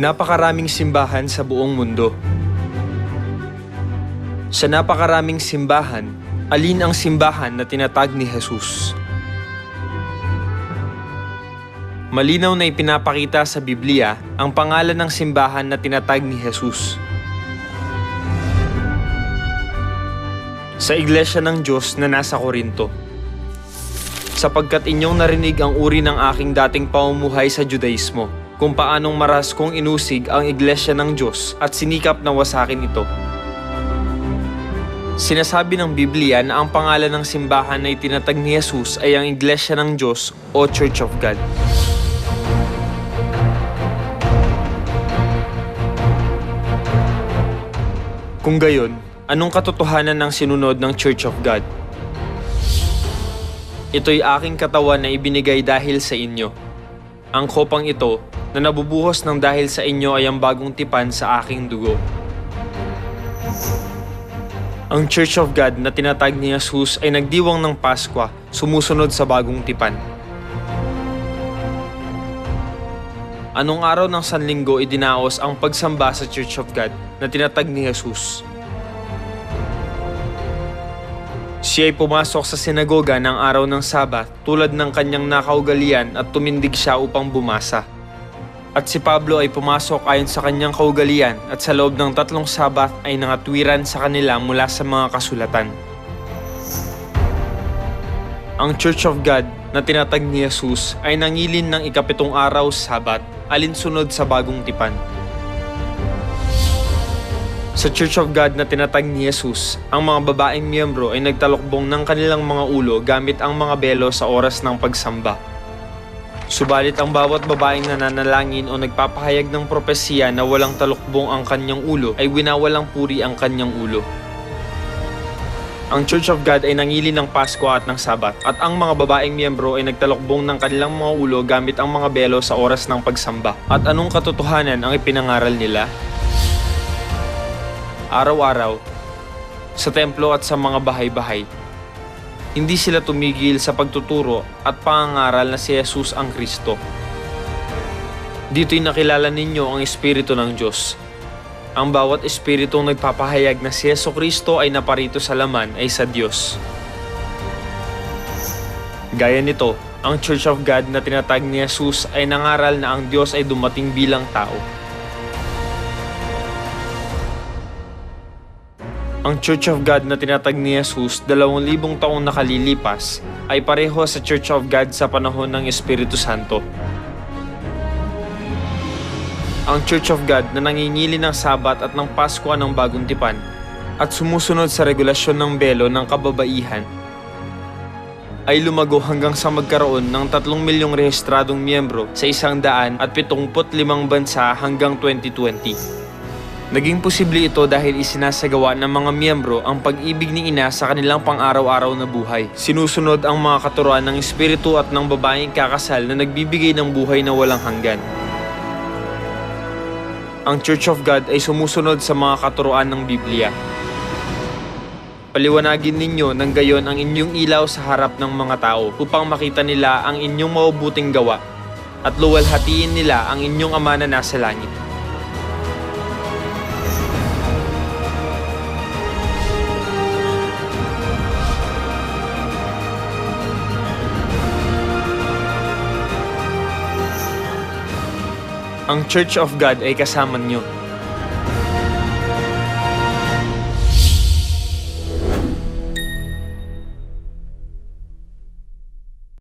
Napakaraming simbahan sa buong mundo. Sa napakaraming simbahan, alin ang simbahan na tinatag ni Jesus? Malinaw na ipinapakita sa Biblia ang pangalan ng simbahan na tinatag ni Jesus. Sa Iglesia ng Diyos na nasa Korinto. Sapagkat inyong narinig ang uri ng aking dating pamumuhay sa Judaismo, kung paanong maras kong inusig ang Iglesia ng Diyos at sinikap na wasakin ito. Sinasabi ng Biblia na ang pangalan ng simbahan na itinatag ni Jesus ay ang Iglesia ng Diyos o Church of God. Kung gayon, anong katotohanan ng sinunod ng Church of God? Ito'y aking katawan na ibinigay dahil sa inyo. Ang kopang ito na nabubuhos ng dahil sa inyo ay ang bagong tipan sa aking dugo. Ang Church of God na tinatag ni Jesus ay nagdiwang ng Paskwa, sumusunod sa bagong tipan. Anong araw ng Sanlinggo idinaos ang pagsamba sa Church of God na tinatag ni Jesus? Siya ay pumasok sa sinagoga ng araw ng Sabat tulad ng kanyang nakaugalian at tumindig siya upang bumasa. At si Pablo ay pumasok ayon sa kanyang kaugalian at sa loob ng tatlong Sabat ay nangatwiran sa kanila mula sa mga kasulatan. Ang Church of God na tinatag ni Jesus ay nangilin ng ikapitong araw Sabat alinsunod sa bagong tipan. Sa Church of God na tinatag ni Jesus, ang mga babaeng miyembro ay nagtalokbong ng kanilang mga ulo gamit ang mga belo sa oras ng pagsamba. Subalit ang bawat babaeng nananalangin o nagpapahayag ng propesiya na walang talukbong ang kanyang ulo ay winawalang puri ang kanyang ulo. Ang Church of God ay nangili ng Pasko at ng Sabat at ang mga babaeng miyembro ay nagtalokbong ng kanilang mga ulo gamit ang mga belo sa oras ng pagsamba. At anong katotohanan ang ipinangaral nila? Araw-araw, sa templo at sa mga bahay-bahay, hindi sila tumigil sa pagtuturo at pangangaral na si Jesus ang Kristo. Dito'y nakilala ninyo ang Espiritu ng Diyos. Ang bawat Espiritong nagpapahayag na si Yeso Kristo ay naparito sa laman ay sa Diyos. Gaya nito, ang Church of God na tinatag ni Jesus ay nangaral na ang Diyos ay dumating bilang tao. Ang Church of God na tinatag ni Jesus dalawang libong taong nakalilipas ay pareho sa Church of God sa panahon ng Espiritu Santo. Ang Church of God na nangingili ng Sabat at ng Pasko ng Bagong Tipan at sumusunod sa regulasyon ng belo ng kababaihan ay lumago hanggang sa magkaroon ng 3 milyong rehistradong miyembro sa isang daan at 75 bansa hanggang 2020. Naging posible ito dahil isinasagawa ng mga miyembro ang pag-ibig ni ina sa kanilang pang-araw-araw na buhay. Sinusunod ang mga katuruan ng espiritu at ng babaeng kakasal na nagbibigay ng buhay na walang hanggan. Ang Church of God ay sumusunod sa mga katuruan ng Biblia. Paliwanagin ninyo ng gayon ang inyong ilaw sa harap ng mga tao upang makita nila ang inyong mabubuting gawa at luwalhatiin nila ang inyong ama na nasa langit. Ang Church of God ay kasama nyo.